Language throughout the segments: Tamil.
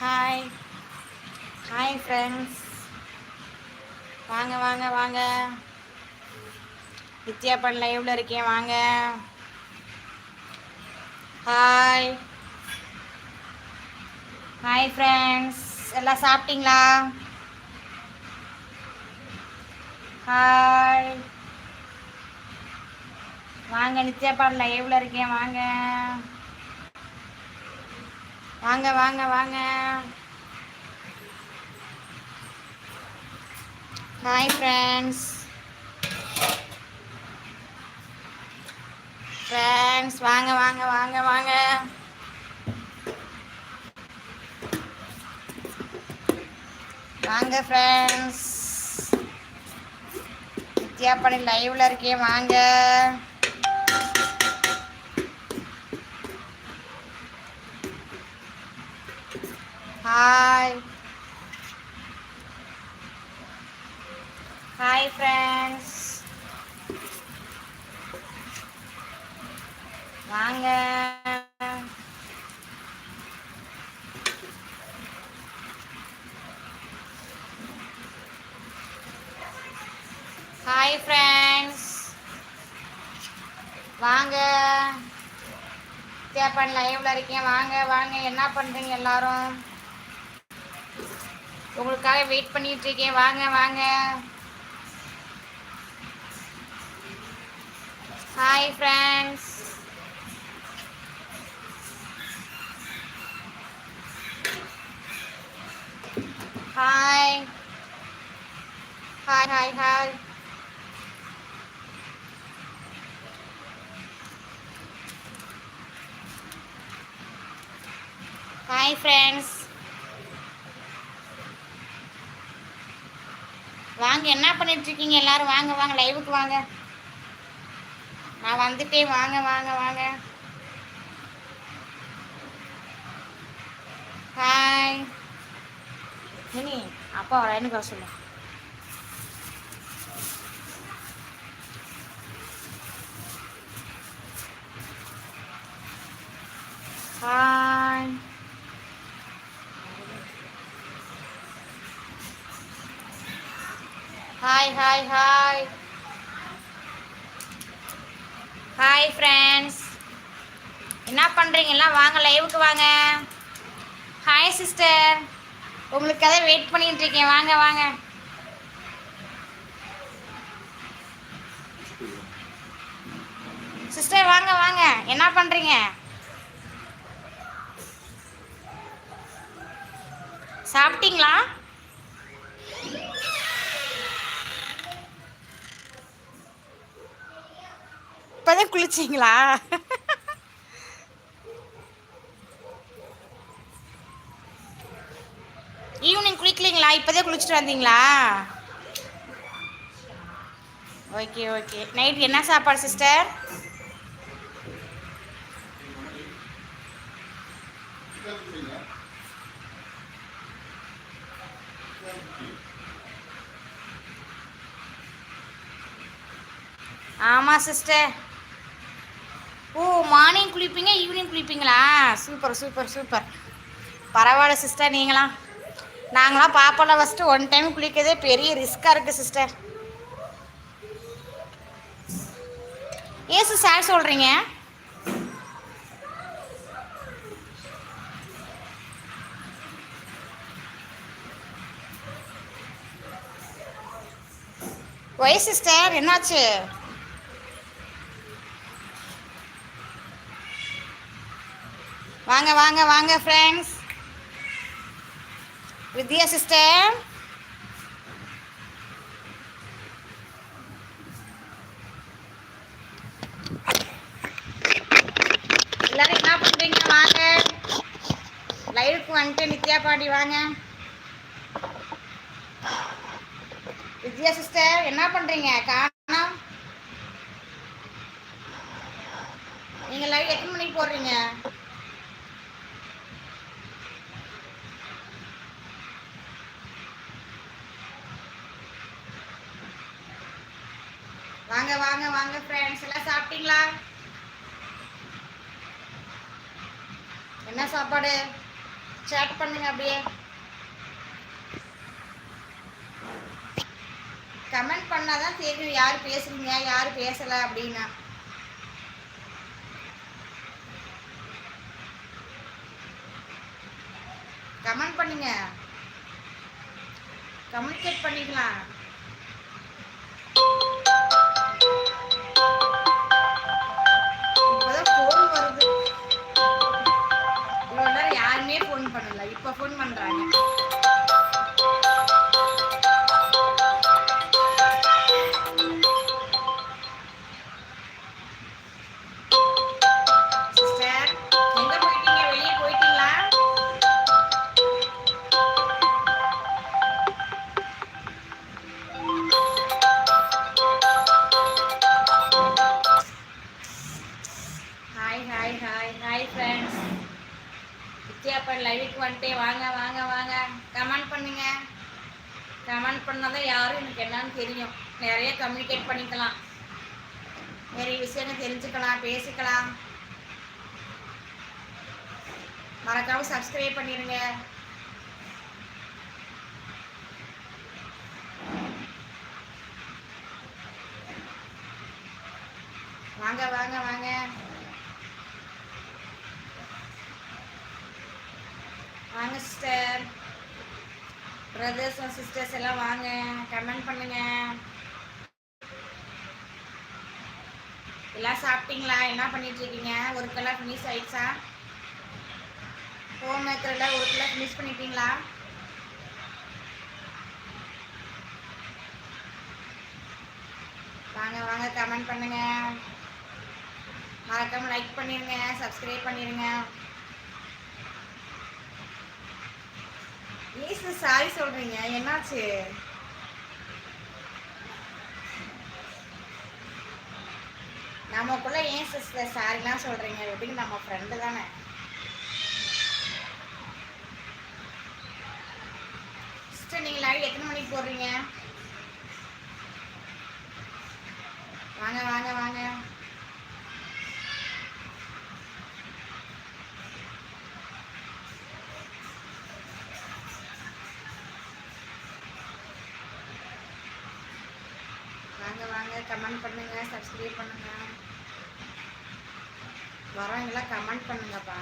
ஹாய் ஹாய் ஃப்ரெண்ட்ஸ் வாங்க வாங்க வாங்க. வித்யா பண்ண லைவ்ல இருக்கேன். வாங்க. ஹாய் ஹாய் ஃப்ரெண்ட்ஸ் எல்லாம் சாப்பிட்டீங்களா? ஹாய் வாங்க நித்யா பாடல லைவ்ல இருக்கேன். வாங்க. வாங்க வாங்க வாங்க. ஹாய் ஃப்ரெண்ட்ஸ் ஃப்ரெண்ட்ஸ் வாங்க வாங்க வாங்க வாங்க. வாங்க ஃப்ரெண்ட்ஸ் வித்யா பண்ணி லைவ்ல இருக்கேன் வாங்க. ஹாய் ஹாய் ஃப்ரெண்ட்ஸ் வாங்க. ஹாய் ஃப்ரெண்ட்ஸ் வாங்க. தேப்பன் லைவ்ல இருக்கேன் வாங்க வாங்க. என்ன பண்றீங்க எல்லாரும்? உங்களுக்காக வெயிட் பண்ணிட்டு இருக்கேன். வாங்க வாங்க. Hi friends hi hi hi hi hi friends வாங்க என்ன பண்ணிட்டு இருக்கீங்க எல்லாரும் வாங்க வாங்க லைவுக்கு வாங்க. நான் வந்துட்டேன். வாங்க வாங்க வாங்க. ஹாய் மினி அப்பா வரேன்னு வர சொல்லு hi hi hi hi hi friends என்ன பண்ணுறீங்க எல்லாம் வாங்க லைவுக்கு வாங்க. ஹாய் சிஸ்டர் உங்களுக்காக வெயிட் பண்ணிட்டு இருக்கேன். வாங்க வாங்க. சிஸ்டர் வாங்க வாங்க. என்ன பண்ணுறீங்க சாப்பிட்டீங்களா? இப்போதான் குளிச்சிங்களா? ஈவினிங் குளிக்கலீங்களா? இப்போதான் குளிச்சுட்டு வந்தீங்களா? ஓகே ஓகே நைட் என்ன சாப்பாடு சிஸ்டர் ஆமாம் சிஸ்டர் ஓ மார்னிங் குளிப்பீங்க ஈவினிங் குளிப்பீங்களா? Super super super. பரவாயில்ல சிஸ்டர் நீங்களாம் நாங்களாம் பாப்பாலாம் ஃபஸ்ட்டு ஒன் டைம் குளிக்கிறதே பெரிய ரிஸ்க்காக இருக்குது சிஸ்டர் ஏன் சார் சொல்கிறீங்க ஒய் சிஸ்டர் என்னாச்சு? வாங்க வாங்க வாங்க ஃப்ரெண்ட்ஸ் வித்யா சிஸ்டர் எல்லாரும் என்ன பண்றீங்க? வாங்க. லைவுக்கு வந்துட்டு நித்யா பாடி வாங்க. வித்யா சிஸ்டர் என்ன பண்றீங்க? காணம். நீங்கள் லைவ் எத்தனை மணிக்கு போடுறீங்க வாங்க வாங்க வாங்க ஃப்ரெண்ட்ஸ் எல்லாம் சாப்பிட்டீங்களா? என்ன சாப்பாடு? சேட் பண்ணுங்க அப்படியே. கமெண்ட் பண்ணாதான் தெரியும் யார் பேசுறீங்க யார் பேசல அப்படின்னா. கமெண்ட் பண்ணுங்க. கம்யூனிகேட் பண்ணிக்கலாம். லைவுக்கு வந்துட்டே வாங்க வாங்க வாங்க. கமெண்ட் பண்ணுங்க. கமெண்ட் பண்ணாதான் யாரும் எனக்கு என்னன்னு தெரியும். நிறைய கம்யூனிகேட் பண்ணிக்கலாம். நிறைய விஷயங்கள் தெரிஞ்சுக்கலாம் பேசிக்கலாம். மறக்காம சப்ஸ்கிரைப் பண்ணிடுங்க வாங்க வாங்க வாங்க. வாங்க சிஸ்டர் பிரதர்ஸ் சிஸ்டர்ஸ் எல்லாம் வாங்க. கமெண்ட் பண்ணுங்க. எல்லாம் சாப்பிட்டீங்களா? என்ன பண்ணிட்டு இருக்கீங்க? ஒர்க்கெல்லாம் ஃபினிஷ் ஆயிடுச்சா? ஹோம் மேக்கரெல்லாம் ஒர்க்கெல்லாம் ஃபினிஷ் பண்ணிட்டீங்களா? வாங்க வாங்க கமெண்ட் பண்ணுங்க. மறக்காம லைக் பண்ணிருங்க சப்ஸ்கிரைப் பண்ணிருங்க. ஏசு சாரி சொல்றீங்க. என்னாச்சு? நமக்குள்ள ஏன் சிஸ்டர் சாரிலாம் சொல்றீங்க? அப்படின்னு நம்ம ஃப்ரெண்டு தானே. சிஸ்டர் நீங்க லைவ் எத்தனை மணிக்கு போடுறீங்க? வாங்க வாங்க வாங்க. கமெண்ட் பண்ணுங்க சப்ஸ்கிரைப் பண்ணுங்க. வரவங்களாம் கமெண்ட் பண்ணுங்கப்பா.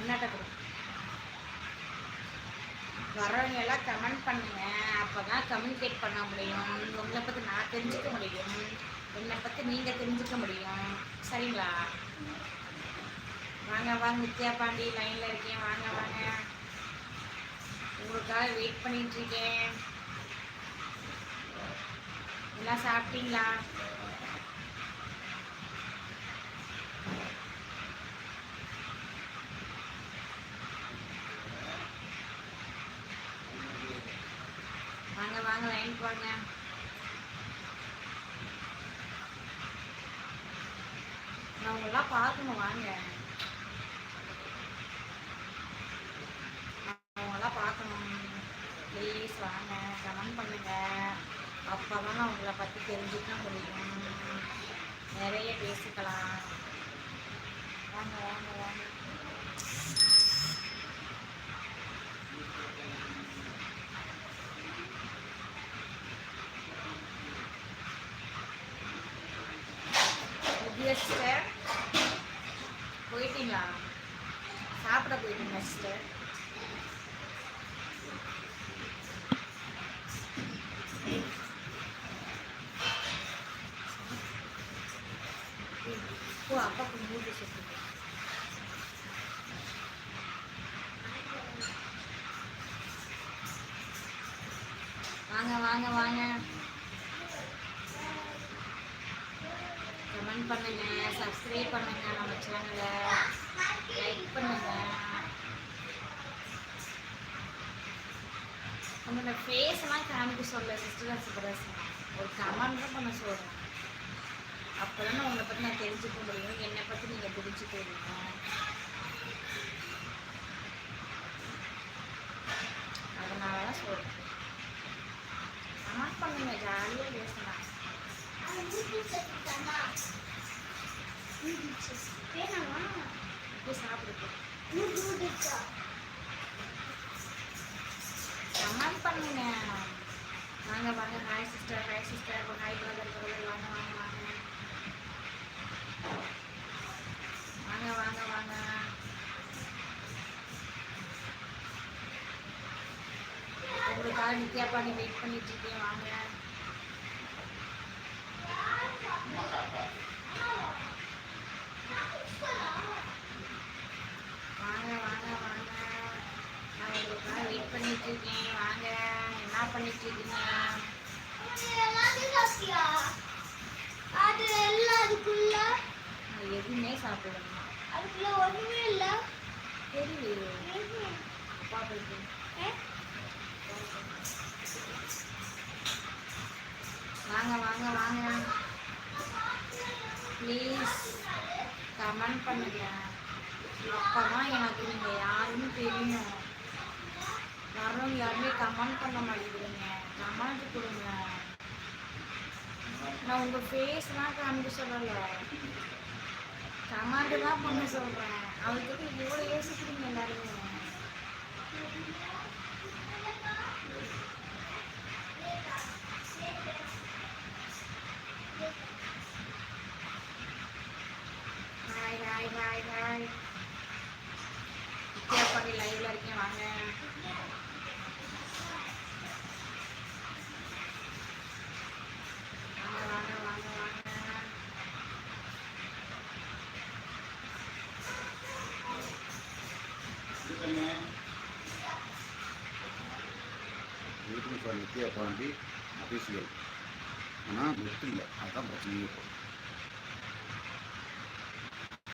என்னட்ட வரவங்க எல்லாம் கமெண்ட் பண்ணுங்க. அப்போ தான் கம்யூனிகேட் பண்ண முடியும். உங்களை பற்றி நான் தெரிஞ்சுக்க முடியும். என்னை பற்றி நீங்கள் தெரிஞ்சுக்க முடியும். சரிங்களா? வாங்க வாங்க நித்யா பாண்டி லைனில் இருக்கேன். வாங்க வாங்க. உங்களுக்காக வெயிட் பண்ணிட்டு இருக்கேன். எல்லாம் சாப்பிட்டீங்களா? வாங்க வாங்க லைனுக்கு போடுங்க நான் உங்களெல்லாம் பார்க்கணும் வாங்க. அவங்களாம் பார்க்கணும். ப்ளீஸ் வாங்க கமெண்ட் பண்ணுங்க. அப்போ தான் உங்களை பற்றி தெரிஞ்சுக்க முடியும் நிறைய பேசிக்கலாம். வாங்க வாங்க வாங்க. சிஸ்டர் போயிட்டீங்களா? சாப்பிட போயிட்டீங்களா சிஸ்டர் வாங்க வாங்க வாங்க. கமெண்ட் பண்ணுங்க சப்ஸ்கிரைப் பண்ணுங்க நம்ம சேனலை லைக் பண்ணுங்க. உங்களோட ஃபேஸ்லாம் காமிக்க சொல்ல சிஸ்டர் பிரதர்ஸ் ஒரு கமெண்ட் தான் பண்ண சொல்கிறேன் அப்போ தானே உங்களை பற்றி நான் தெரிஞ்சுக்க முடியும். என்னை பற்றி நீங்கள் தெரிஞ்சுக்க முடியும் தான் சொல்கிறேன் கமெண்ட் பண்ணுங்க ஜாலியாக பேசலாம் வேணாமா கமெண்ட் பண்ணுங்க வாங்க வாங்க hi sister hi sister hi brother brother வாங்க வாங்க வாங்க வாங்க வாங்க வாங்க உங்களுக்காக நித்யா பாண்டி வெயிட் பண்ணிட்டு இருக்கேன் வாங்க. வாங்க வாங்க வாங்க. நான் உங்களுக்காக வெயிட் பண்ணிட்டு இருக்கேன் வாங்க. என்ன பண்ணிட்டு இருக்கீங்க? அது எல்லாம் அதுக்குள்ள எதுவுமே சாப்பிடணும் அதுக்குள்ள ஒண்ணுமே இல்ல. தெரியல அப்பா போயிட்டு. வாங்க வாங்க வாங்க. ப்ளீஸ் கமெண்ட் பண்ணுங்க. அப்பதான் எனக்கு நீங்கள் யாருன்னு தெரியும் யாரும் யாருமே கமெண்ட் பண்ண மாட்டேங்கிறீங்க. கமெண்ட் கொடுங்க. நான் உங்கள் ஃபேஸ்லாம் காமிக்க சொல்லல. கமெண்ட் தான் பண்ண சொல்கிறேன் அதுக்கு இவ்வளோ யோசிக்கிறீங்க எல்லாருமே. Hi hi hi hi Vidya Pandi லைவ்ல இருக்கேன் வாங்க வாங்க வாங்க நித்யா பாண்டி அபிஷியல் ஆனால் நெட் இல்லை அதுதான் பிரச்சனையே. இப்போ